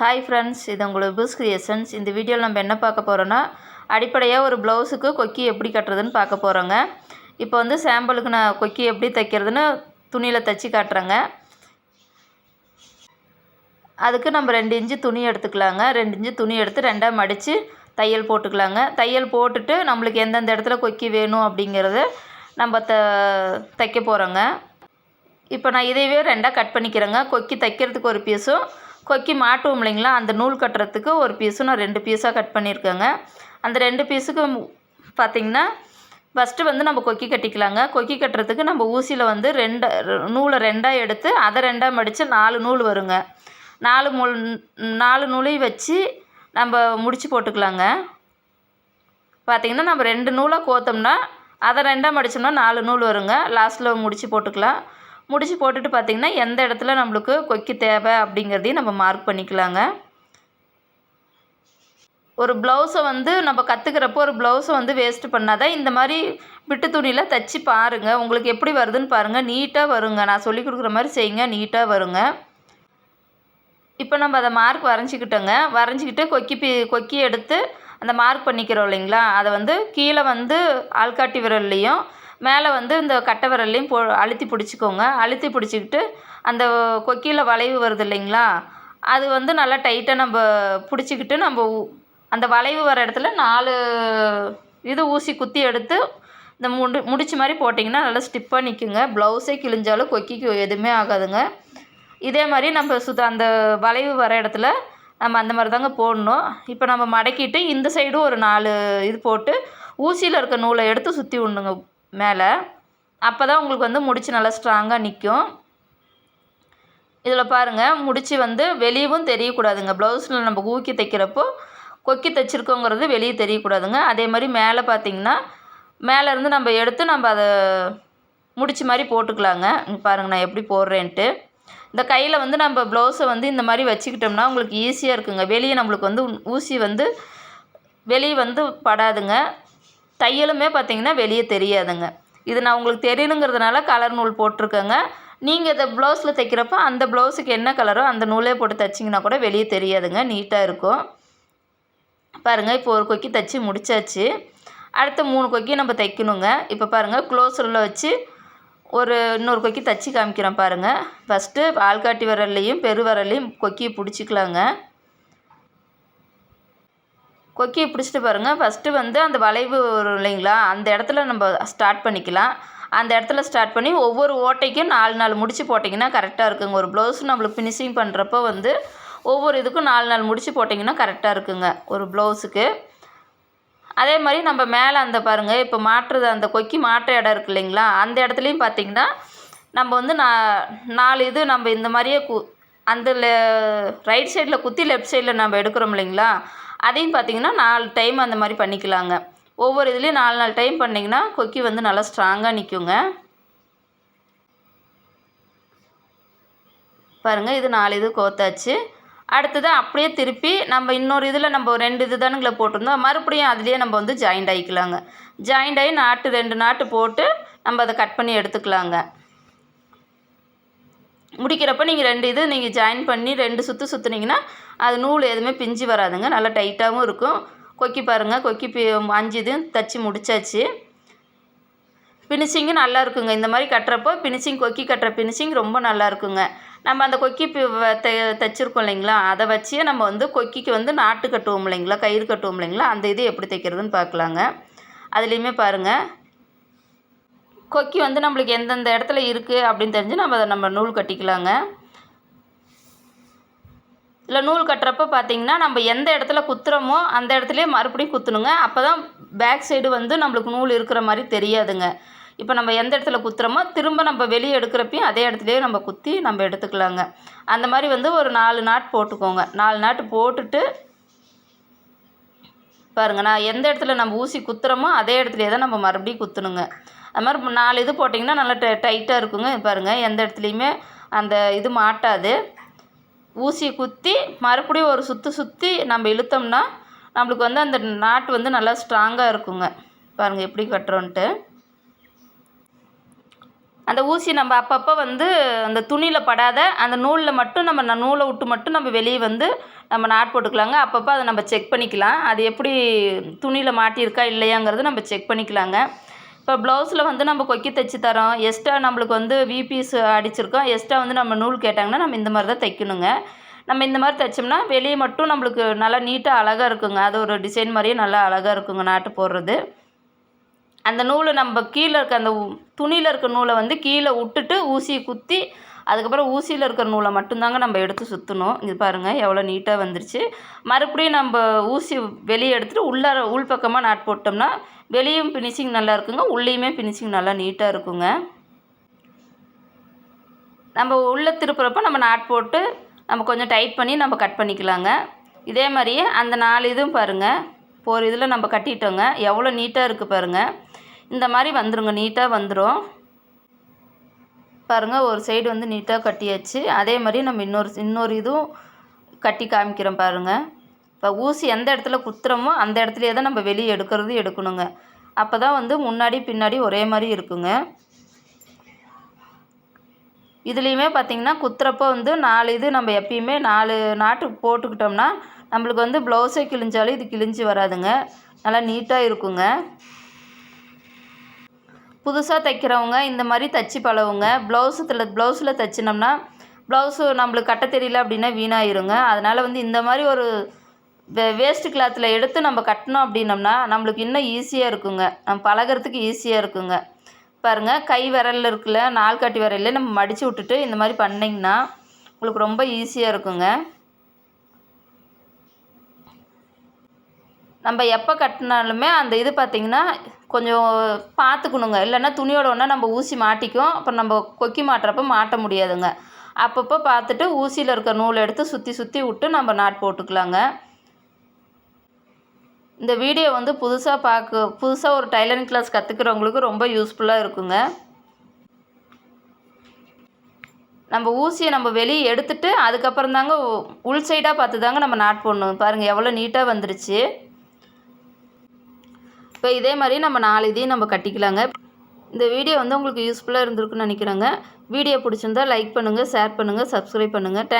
Hi friends இது உங்களுக்கு பிஸ் கிரியேஷன்ஸ் இந்த வீடியோவில் நம்ம என்ன பார்க்க போகிறோன்னா அடிப்படையாக ஒரு ப்ளவுஸுக்கு கொக்கி எப்படி கட்டுறதுன்னு பார்க்க போகிறோங்க இப்போ வந்து சாம்பிளுக்கு நான் கொக்கி எப்படி தைக்கிறதுன்னு துணியில் தைச்சி காட்டுறேங்க. அதுக்கு நம்ம ரெண்டு இன்ச்சு துணி எடுத்துக்கலாங்க. ரெண்டு இன்ச்சு துணி எடுத்து ரெண்டாக மடித்து தையல் போட்டுக்கலாங்க. தையல் போட்டுட்டு நம்மளுக்கு எந்தெந்த இடத்துல கொக்கி வேணும் அப்படிங்கிறத நம்ம த தைக்க போகிறோங்க இப்போ நான் இதையவே ரெண்டாக கட் பண்ணிக்கிறேங்க. கொக்கி தைக்கிறதுக்கு ஒரு பீஸும் கொக்கி மாட்டுவோம் இல்லைங்களா அந்த நூல் கட்டுறதுக்கு ஒரு பீஸும் நான் ரெண்டு பீஸாக கட் பண்ணியிருக்கேங்க. அந்த ரெண்டு பீஸுக்கு பார்த்திங்கன்னா ஃபஸ்ட்டு வந்து நம்ம கொக்கி கட்டிக்கலாங்க. கொக்கி கட்டுறதுக்கு நம்ம ஊசியில் வந்து ரெண்டு நூலை ரெண்டாக எடுத்து அதை ரெண்டாக மடித்து நாலு நூல் வருங்க. நாலு முள் நாலு நூலையும் வச்சு நம்ம முடித்து போட்டுக்கலாங்க. பார்த்திங்கன்னா நம்ம ரெண்டு நூலாக கோத்தோம்னா அதை ரெண்டாக மடித்தோம்னா நாலு நூல் வருங்க. லாஸ்ட்டில் முடித்து போட்டுக்கலாம். முடிச்சு போட்டுட்டு பார்த்திங்கன்னா எந்த இடத்துல நம்மளுக்கு கொக்கி தேவை அப்படிங்கிறதையும் நம்ம மார்க் பண்ணிக்கலாங்க. ஒரு ப்ளவுஸை வந்து நம்ம கற்றுக்கிறப்போ ஒரு ப்ளவுஸை வந்து வேஸ்ட்டு பண்ணாதான் இந்த மாதிரி விட்டு துணியில் தைச்சி பாருங்கள் உங்களுக்கு எப்படி வருதுன்னு பாருங்கள் நீட்டாக வருங்க. நான் சொல்லி கொடுக்குற மாதிரி செய்யுங்க. நீட்டாக வருங்க. இப்போ நம்ம அதை மார்க் வரைஞ்சிக்கிட்டோங்க. வரைஞ்சிக்கிட்டு கொக்கி பி கொக்கி எடுத்து அந்த மார்க் பண்ணிக்கிறோம் இல்லைங்களா? அதை வந்து கீழே வந்து ஆள்காட்டி விரல்லையும் மேலே வந்து இந்த கட்டை விரல்லையும் போ அழுத்தி பிடிச்சிக்கோங்க. அழுத்தி பிடிச்சிக்கிட்டு அந்த கொக்கியில் வளைவு வருது இல்லைங்களா? அது வந்து நல்லா டைட்டாக நம்ம பிடிச்சிக்கிட்டு நம்ம அந்த வளைவு வர இடத்துல நாலு இது ஊசி குத்தி எடுத்து இந்த முடி முடிச்சு மாதிரி போட்டிங்கன்னா நல்லா ஸ்டிப்பாக நிற்குங்க ப்ளவுஸே கிழிஞ்சாலும் கொக்கிக்கு எதுவுமே ஆகாதுங்க. இதே மாதிரி நம்ம சுத்த அந்த வளைவு வர இடத்துல நம்ம அந்த மாதிரி தாங்க போடணும். இப்போ நம்ம மடக்கிட்டு இந்த சைடும் ஒரு நாலு இது போட்டு ஊசியில் இருக்க நூலை எடுத்து சுற்றி விடணுங்க மேலே. அப்போ தான் உங்களுக்கு வந்து முடிச்சு நல்லா ஸ்ட்ராங்காக நிற்கும் இதில் பாருங்கள் முடிச்சு வந்து வெளியவும் தெரியக்கூடாதுங்க. ப்ளவுஸில் நம்ம ஊக்கி தைக்கிறப்போ கொக்கி தைச்சிருக்கோங்கிறது வெளியே தெரியக்கூடாதுங்க. அதே மாதிரி மேலே பார்த்திங்கன்னா மேலேருந்து நம்ம எடுத்து நம்ம அதை முடிச்சு மாதிரி போட்டுக்கலாங்க. பாருங்கள் நான் எப்படி போடுறேன்ட்டு. இந்த கையில் வந்து நம்ம ப்ளவுஸை வந்து இந்த மாதிரி வச்சுக்கிட்டோம்னா உங்களுக்கு ஈஸியாக இருக்குங்க. வெளியே நம்மளுக்கு வந்து ஊசி வந்து வெளியே வந்து படாதுங்க. தையலுமே பார்த்திங்கன்னா வெளியே தெரியாதுங்க. இது நான் உங்களுக்கு தெரியணுங்கிறதுனால கலர் நூல் போட்டிருக்கேங்க. நீங்கள் இதை ப்ளவுஸில் தைக்கிறப்போ அந்த ப்ளவுஸுக்கு என்ன கலரோ அந்த நூலே போட்டு தைச்சிங்கன்னா கூட வெளியே தெரியாதுங்க. நீட்டாக இருக்கும். பாருங்கள் இப்போ ஒரு கொக்கி தைச்சி முடிச்சாச்சு. அடுத்த மூணு கொக்கி நம்ம தைக்கணுங்க. இப்போ பாருங்கள் க்ளோஸரில் வச்சு ஒரு இன்னொரு கொக்கி தைச்சி காமிக்கிறேன் பாருங்கள் ஃபஸ்ட்டு ஆள்காட்டி விரல்லையும் பெரு விரல்லையும் கொக்கியை பிடிச்சிக்கலாங்க. கொக்கியை பிடிச்சிட்டு பாருங்கள் ஃபஸ்ட்டு வந்து அந்த வளைவு வரும் இல்லைங்களா? அந்த இடத்துல நம்ம ஸ்டார்ட் பண்ணிக்கலாம். அந்த இடத்துல ஸ்டார்ட் பண்ணி ஒவ்வொரு ஓட்டைக்கும் நாலு நாலு முடிச்சு போட்டிங்கன்னா கரெக்டாக இருக்குங்க. ஒரு ப்ளவுஸ் நம்மளுக்கு ஃபினிஷிங் பண்ணுறப்போ வந்து ஒவ்வொரு இதுக்கும் நாலு நாள் முடிச்சு போட்டிங்கன்னா கரெக்டாக இருக்குங்க. ஒரு ப்ளவுஸுக்கு அதே மாதிரி நம்ம மேலே அந்த பாருங்கள் இப்போ மாட்டுறது அந்த கொக்கி மாட்டுற இடம் இருக்கு இல்லைங்களா? அந்த இடத்துலையும் பார்த்திங்கன்னா நம்ம வந்து நான் நாலு இது நம்ம இந்த மாதிரியே கு அந்த ரைட் சைடில் குத்தி லெஃப்ட் சைடில் நம்ம எடுக்கிறோம் இல்லைங்களா? அதையும் பார்த்திங்கன்னா நாலு டைம் அந்த மாதிரி பண்ணிக்கலாங்க. ஒவ்வொரு இதுலேயும் நாலு நாலு டைம் பண்ணிங்கன்னா கொக்கி வந்து நல்லா ஸ்ட்ராங்காக நிற்குங்க பாருங்கள் இது நாலு இது கோத்தாச்சு. அடுத்தது அப்படியே திருப்பி நம்ம இன்னொரு இதில் நம்ம ரெண்டு இது தானுங்களை போட்டிருந்தோம். மறுபடியும் அதுலேயே நம்ம வந்து ஜாயிண்ட் ஆகிக்கலாங்க ஜாயிண்ட் ஆகி நாட்டு ரெண்டு நாட்டு போட்டு நம்ம அதை கட் பண்ணி எடுத்துக்கலாங்க. முடிக்கிறப்ப நீங்கள் ரெண்டு இது நீங்கள் ஜாயின் பண்ணி ரெண்டு சுற்று சுற்றுனீங்கன்னா அது நூல் எதுவுமே பிஞ்சு வராதுங்க. நல்லா டைட்டாகவும் இருக்கும். கொக்கி பாருங்கள் கொக்கி பி அஞ்சு இதுவும் தைச்சி முடிச்சாச்சு. ஃபினிஷிங்கும் நல்லா இருக்குங்க. இந்த மாதிரி கட்டுறப்போ ஃபினிஷிங் கொக்கி கட்டுற ஃபினிஷிங் ரொம்ப நல்லா இருக்குங்க. நம்ம அந்த கொக்கி த தைச்சிருக்கோம் இல்லைங்களா? அதை வச்சே நம்ம வந்து கொக்கிக்கு வந்து நாட்டு கட்டுவோம் இல்லைங்களா? கயிறு கட்டுவோம் இல்லைங்களா? அந்த இது எப்படி தைக்கிறதுன்னு பார்க்கலாங்க. அதுலேயுமே பாருங்கள் கொக்கி வந்து நம்மளுக்கு எந்தெந்த இடத்துல இருக்குது அப்படின்னு தெரிஞ்சு நம்ம அதை நம்ம நூல் கட்டிக்கலாங்க. இல்லை நூல் கட்டுறப்ப பார்த்திங்கன்னா நம்ம எந்த இடத்துல குத்துறோமோ அந்த இடத்துலையே மறுபடியும் குத்தணுங்க. அப்போ தான் பேக் சைடு வந்து நம்மளுக்கு நூல் இருக்கிற மாதிரி தெரியாதுங்க. இப்போ நம்ம எந்த இடத்துல குத்துறோமோ திரும்ப நம்ம வெளியே எடுக்கிறப்பையும் அதே இடத்துலையே நம்ம குத்தி நம்ம எடுத்துக்கலாங்க. அந்த மாதிரி வந்து ஒரு நாலு நாட் போட்டுக்கோங்க. நாலு நாட்டு போட்டுட்டு பாருங்கள் நான் எந்த இடத்துல நம்ம ஊசி குத்துறோமோ அதே இடத்துலையே தான் நம்ம மறுபடியும் குத்தணுங்க. அது மாதிரி நாலு இது போட்டிங்கன்னா நல்லா டை டைட்டாக இருக்குங்க. பாருங்கள் எந்த இடத்துலையுமே அந்த இது மாட்டாது. ஊசியை குத்தி மறுபடியும் ஒரு சுற்றி சுற்றி நம்ம இழுத்தோம்னா நம்மளுக்கு வந்து அந்த நாட்டு வந்து நல்லா ஸ்ட்ராங்காக இருக்குங்க. பாருங்கள் எப்படி கட்டுறோன்ட்டு. அந்த ஊசி நம்ம அப்பப்போ வந்து அந்த துணியில் படாத அந்த நூலில் மட்டும் நம்ம ந நூலை விட்டு மட்டும் நம்ம வெளியே வந்து நம்ம நாட் போட்டுக்கலாங்க. அப்பப்போ அதை நம்ம செக் பண்ணிக்கலாம். அது எப்படி துணியில் மாட்டியிருக்கா இல்லையாங்கிறது நம்ம செக் பண்ணிக்கலாங்க. இப்போ ப்ளவுஸில் வந்து நம்ம கொக்கி தைச்சி தரோம். எக்ஸ்ட்ரா நம்மளுக்கு வந்து விபிஸ் அடிச்சிருக்கோம். எக்ஸ்ட்ரா வந்து நம்ம நூல் கேட்டாங்கன்னா நம்ம இந்த மாதிரி தான் தைக்கணுங்க. நம்ம இந்த மாதிரி தைச்சோம்னா வெளியே மட்டும் நம்மளுக்கு நல்லா நீட்டாக அழகாக இருக்குங்க. அது ஒரு டிசைன் மாதிரியே நல்லா அழகாக இருக்குங்க நாட்டு போடுறது. அந்த நூலை நம்ம கீழே இருக்க அந்த துணியில் இருக்க நூலை வந்து கீழே விட்டுட்டு ஊசியை குத்தி அதுக்கப்புறம் ஊசியில் இருக்கிற நூலை மட்டும்தாங்க நம்ம எடுத்து சுற்றணும் இது பாருங்கள் எவ்வளோ நீட்டாக வந்துருச்சு. மறுபடியும் நம்ம ஊசி வெளியே எடுத்துகிட்டு உள்ளார உள் பக்கமாக நாட் போட்டோம்னா வெளியும் ஃபினிஷிங் நல்லா இருக்குங்க உள்ளேயுமே ஃபினிஷிங் நல்லா நீட்டாக இருக்குங்க. நம்ம உள்ளே திருப்புறப்போ நம்ம நாட் போட்டு நம்ம கொஞ்சம் டைட் பண்ணி நம்ம கட் பண்ணிக்கலாங்க. இதே மாதிரியே அந்த நாலு இதுவும் பாருங்கள் ஒரு இதில் நம்ம கட்டிட்டோங்க எவ்வளோ நீட்டாக இருக்குது பாருங்கள் இந்த மாதிரி வந்துருங்க நீட்டாக வந்துடும் பாருங்கள் ஒரு சைடு வந்து நீட்டாக கட்டியாச்சு. அதே மாதிரி நம்ம இன்னொரு இன்னொரு இதுவும் கட்டி காமிக்கிறோம் பாருங்கள் இப்போ ஊசி எந்த இடத்துல குத்துறோமோ அந்த இடத்துலையே தான் நம்ம வெளியே எடுக்கிறது எடுக்கணுங்க. அப்போ தான் வந்து முன்னாடி பின்னாடி ஒரே மாதிரி இருக்குங்க. இதுலேயுமே பார்த்திங்கன்னா குத்துறப்போ வந்து நாலு இது நம்ம எப்பயுமே நாலு நாட்டு போட்டுக்கிட்டோம்னா நம்மளுக்கு வந்து ப்ளவுஸே கிழிஞ்சாலும் இது கிழிஞ்சு வராதுங்க. நல்லா நீட்டாக இருக்குங்க. புதுசாக தைக்கிறவங்க இந்த மாதிரி தைச்சி பழகுங்க. ப்ளவுஸத்தில் ப்ளவுஸில் தைச்சினோம்னா ப்ளவுஸு நம்மளுக்கு கட்ட தெரியல அப்படின்னா வீணாயிருங்க. அதனால் வந்து இந்த மாதிரி ஒரு வேஸ்ட்டு கிளாத்தில் எடுத்து நம்ம கட்டினோம் அப்படின்னம்னா நம்மளுக்கு இன்னும் ஈஸியாக இருக்குங்க. நம்ம பழகிறதுக்கு ஈஸியாக இருக்குங்க. பாருங்கள் கை விரலில் இருக்குல்ல நாள் கட்டி விரல்ல நம்ம மடித்து விட்டுட்டு இந்த மாதிரி பண்ணிங்கன்னா உங்களுக்கு ரொம்ப ஈஸியாக இருக்குங்க. நம்ம எப்போ கட்டினாலுமே அந்த இது பார்த்திங்கன்னா கொஞ்சம் பார்த்துக்கணுங்க இல்லைன்னா துணியோட ஒன்றா நம்ம ஊசி மாட்டிக்கும். அப்புறம் நம்ம கொக்கி மாட்டுறப்ப மாட்ட முடியாதுங்க. அப்பப்போ பார்த்துட்டு ஊசியில் இருக்க நூலை எடுத்து சுற்றி சுற்றி விட்டு நம்ம நாட் போட்டுக்கலாங்க. இந்த வீடியோ வந்து புதுசாக பார்க்க புதுசாக ஒரு டைலரிங் கிளாஸ் கற்றுக்கிறவங்களுக்கு ரொம்ப யூஸ்ஃபுல்லாக இருக்குங்க. நம்ம ஊசியை நம்ம வெளியே எடுத்துட்டு அதுக்கப்புறம் தாங்க உள் சைடாக பார்த்து தாங்க நம்ம நாட் போடணும். பாருங்கள் எவ்வளோ நீட்டாக வந்துருச்சு. இப்போ இதே மாதிரி நம்ம நாலு இதையும் நம்ம கட்டிக்கலாங்க. இந்த வீடியோ வந்து உங்களுக்கு யூஸ்ஃபுல்லாக இருந்திருக்குன்னு நினைக்கிறேங்க. வீடியோ பிடிச்சிருந்தா லைக் பண்ணுங்கள் ஷேர் பண்ணுங்கள் சப்ஸ்கிரைப் பண்ணுங்கள் தேங்க்